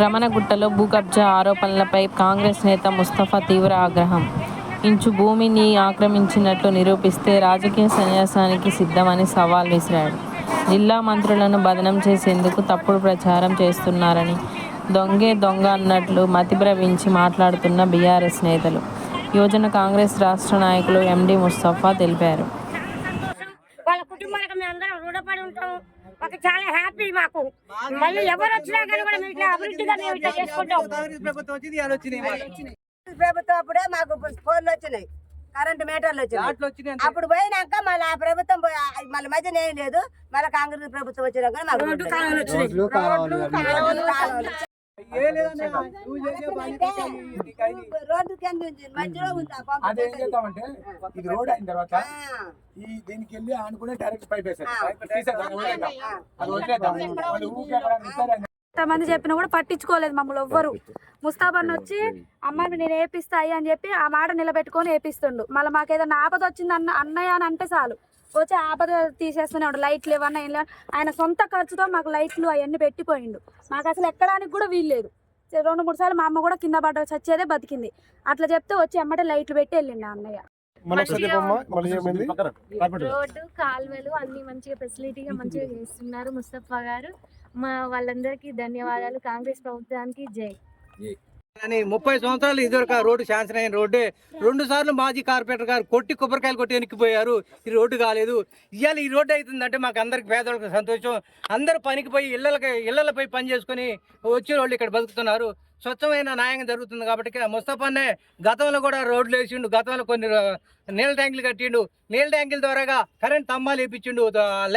రమణగుట్టలో భూ కబ్జా ఆరోపణలపై కాంగ్రెస్ నేత ముస్తఫా తీవ్ర ఆగ్రహం. ఇంచు భూమిని ఆక్రమించినట్లు నిరూపిస్తే రాజకీయ సన్యాసానికి సిద్ధమని సవాల్ విసిరాడు. జిల్లా మంత్రులను బదనం చేసేందుకు తప్పుడు ప్రచారం చేస్తున్నారని దొంగే దొంగ అన్నట్లు మతిభ్రవించి మాట్లాడుతున్న బీఆర్ఎస్ నేతలు. యువజన కాంగ్రెస్ రాష్ట్ర నాయకులు ఎండి ముస్తఫా తెలిపారు. వాళ్ళ కుటుంబాలకు మేము అందరం రుణపడి ఉంటాం. మాకు చాలా హ్యాపీ మాకు. మళ్ళీ ఎవరు వచ్చినా కానీ కూడా మేము ఇట్లా అభివృద్ధిగా మేము ఇట్లా చేసుకుంటాం. ప్రభుత్వం అప్పుడే మాకు ఫోన్లు వచ్చినాయి. కరెంట్ మీటర్లు వచ్చినాయి. అప్పుడు పోయినాక మళ్ళీ ఆ ప్రభుత్వం మళ్ళీ మధ్యన ఏం లేదు. మళ్ళీ కాంగ్రెస్ ప్రభుత్వం వచ్చినాక అదేం చేద్దామంటే ఇది రోడ్ అయిన తర్వాత ఈ దీనికి వెళ్ళి ఆనుకునే డైరెక్ట్ పైప్ వేసారు ఎంతమంది చెప్పినా కూడా పట్టించుకోలేదు మమ్మల్ని ఎవ్వరు. ముస్తాబన్ వచ్చి అమ్మ నేను ఏపిస్తా అయ్యి అని చెప్పి ఆ మాట నిలబెట్టుకొని ఏపిస్తుండు. మళ్ళీ మాకు ఏదైనా ఆపద వచ్చింది అన్న అన్నయ్య అని అంటే చాలు. వచ్చి ఆపద తీసేస్తూనే ఉండు. లైట్లు ఇవన్నీ ఏం లేవు. ఆయన సొంత ఖర్చుతో మాకు లైట్లు అవన్నీ పెట్టిపోయిండు. మాకు అసలు ఎక్కడానికి కూడా వీల్లేదు రెండు మూడు సార్లు మా అమ్మ కూడా కింద పడ్డ చచ్చేదే బతికింది. అట్లా చెప్తే వచ్చి ఎమ్మటే లైట్లు పెట్టి వెళ్ళిండు అన్నయ్య. రోడ్డు కాలువలు అన్ని మంచిగా ఫెసిలిటీగా మంచిగా చేస్తున్నారు ముస్తఫా గారు. మా వాళ్ళందరికీ ధన్యవాదాలు. కాంగ్రెస్ ప్రభుత్వానికి జై. కానీ ముప్పై సంవత్సరాలు ఇదివరకు రోడ్డు శాంక్షన్ అయిన రోడ్డే. రెండు సార్లు మాజీ కార్పొరేటర్ గారు కొట్టి కొబ్బరికాయలు కొట్టి వెనక్కిపోయారు. ఈ రోడ్డు కాలేదు. ఇవాళ ఈ రోడ్డు అవుతుందంటే మాకు అందరికి పేదవాళ్ళకి సంతోషం. అందరూ పనికి పోయి ఇళ్ళకి ఇళ్ళపై పని చేసుకొని వచ్చే వాళ్ళు ఇక్కడ బతుకుతున్నారు. స్వచ్ఛమైన న్యాయంగా జరుగుతుంది కాబట్టి ముస్తఫానే గతంలో కూడా రోడ్లు వేసిండు గతంలో కొన్ని నీళ్ళ ట్యాంకులు కట్టిండు. నీళ్ళ ట్యాంకుల ద్వారాగా కరెంట్ తమ్మాలు వేపించిండు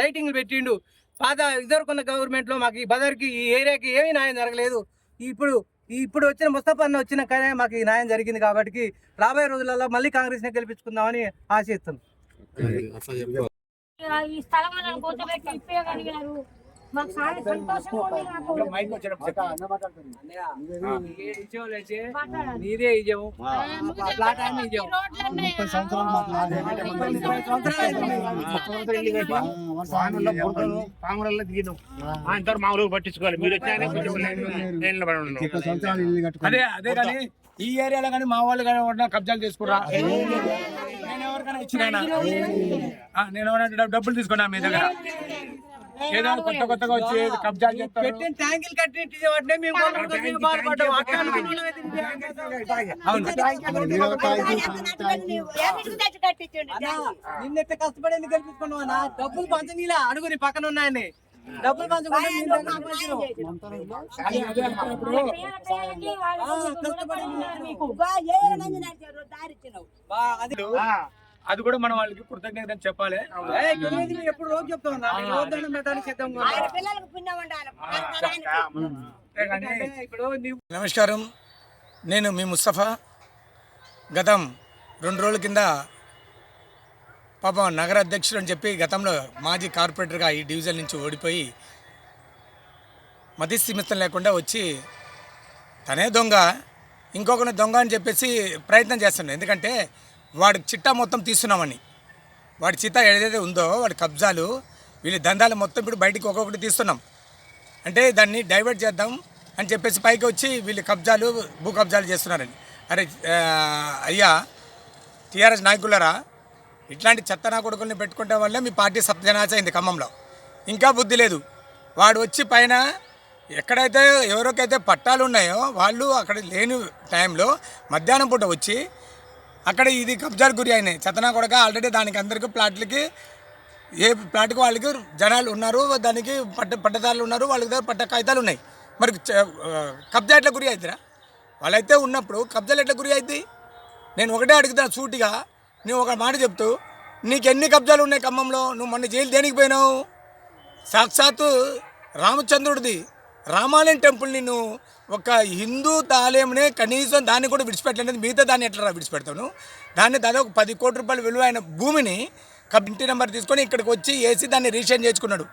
లైటింగ్లు పెట్టిండు. పాత ఇదివరకున్న గవర్నమెంట్లో మాకు ఈ బదర్కి ఈ ఏరియాకి ఏమీ న్యాయం జరగలేదు. ఇప్పుడు ఇప్పుడు వచ్చిన ముస్తఫా అన్న వచ్చిన కానీ మాకు ఈ న్యాయం జరిగింది కాబట్టి రాబోయే రోజులలో మళ్ళీ కాంగ్రెస్ని గెలిపించుకుందామని ఆశిస్తున్నాం. ఈ స్థలం కూర్చోబెట్టి ఇప్పేయగలిగారు మాకు చాలా సంతోషంగా ఉంది నాకు మైక్ వచ్చేటప్పుడు నీదే ఇజము ప్లాట్ అని ఇజము అంటారు మామూలుగా పట్టించుకోవాలి మీరు. అదే అదే కానీ ఈ ఏరియాలో కానీ మా వాళ్ళు కానీ ఎవరైనా కబ్జాలు చేసుకురా నేను ఎవరికైనా ఇచ్చినా నేను ఎవరైనా డబ్బులు తీసుకున్నా మీ దగ్గర ఏదో కొత్త కొత్తగా వచ్చి చేస్తారు పెట్టిన ట్యాంకులు కట్టి వాటినే మేము కొనుక్కొని వచ్చి బాధపడ్డాం అట్లా అనుకున్న వాళ్ళమే తిరిగి అవును ఏమిటికి తెచ్చి కట్టించండి అన్నా, నిన్నెట్ట కష్టపడి ఎందుకు డబ్బులు పంచనీలా అడుగు నీ పక్కన ఉన్నాయని డబ్బులు పంచుకుంటే. అదే కూడా మనం వాళ్ళకి కృతజ్ఞత చెప్పాలి. ఎప్పుడు రోజు చెప్తా నమస్కారం. నేను మీ ముస్తఫా. గతం రెండు రోజుల కింద పాపం నగర అధ్యక్షుడు అని చెప్పి గతంలో మాజీ కార్పొరేటర్గా ఈ డివిజన్ నుంచి ఓడిపోయి మతి స్థిమితం లేకుండా వచ్చి తనే దొంగ ఇంకొకరిని దొంగ అని చెప్పేసి ప్రయత్నం చేస్తున్నాడు. ఎందుకంటే వాడి చిట్టా మొత్తం తీస్తున్నామని. వాడి చిట్టా ఏదైతే ఉందో వాడి కబ్జాలు వీళ్ళ దందాలు మొత్తం ఇప్పుడు బయటికి ఒక్కొక్కటి తీస్తున్నాం. అంటే దాన్ని డైవర్ట్ చేద్దాం అని చెప్పేసి పైకి వచ్చి వీళ్ళు కబ్జాలు భూ కబ్జాలు చేస్తున్నారని. అరే అయ్యా టీఆర్ఎస్ నాయకులరా ఇట్లాంటి చెత్త నా కొడుకుల్ని పెట్టుకుంటే వల్లే మీ పార్టీ సత్యనాశ అయింది ఖమ్మంలో. ఇంకా బుద్ధి లేదు. వాడు వచ్చి పైన ఎక్కడైతే ఎవరికైతే పట్టాలు ఉన్నాయో వాళ్ళు అక్కడ లేని టైంలో మధ్యాహ్నం పూట వచ్చి అక్కడ ఇది కబ్జాలు గురి అయినాయి. చెత్తనా కొడక ఆల్రెడీ దానికి అందరికీ ప్లాట్లకి ఏ ప్లాట్కి వాళ్ళకి జనాలు ఉన్నారు దానికి పట్ట పట్టదారులు ఉన్నారు వాళ్ళకి దగ్గర పట్ట కాగితాలు ఉన్నాయి. మరి కబ్జా ఎట్లా గురి అవుతురా వాళ్ళైతే ఉన్నప్పుడు కబ్జాలు ఎట్లా గురి అవుతాయి నేను ఒకటే అడుగుతాను సూటిగా నువ్వు ఒక మాట చెప్తూ నీకు ఎన్ని కబ్జాలు ఉన్నాయి ఖమ్మంలో? నువ్వు మొన్న జైలు దేనికి పోయినావు? సాక్షాత్తు రామచంద్రుడిది రామాలయం టెంపుల్ని నువ్వు ఒక హిందూ ఆలయంనే కనీసం దాన్ని కూడా విడిచిపెట్టలేదు. మిగతా దాన్ని ఎట్లా విడిచిపెడతాను దాన్ని దాదాపు పది కోట్ల రూపాయలు విలువైన భూమిని కబ్ ఇంటి నెంబర్ తీసుకొని ఇక్కడికి వచ్చి వేసి దాన్ని రీషేన్ చేసుకున్నాడు.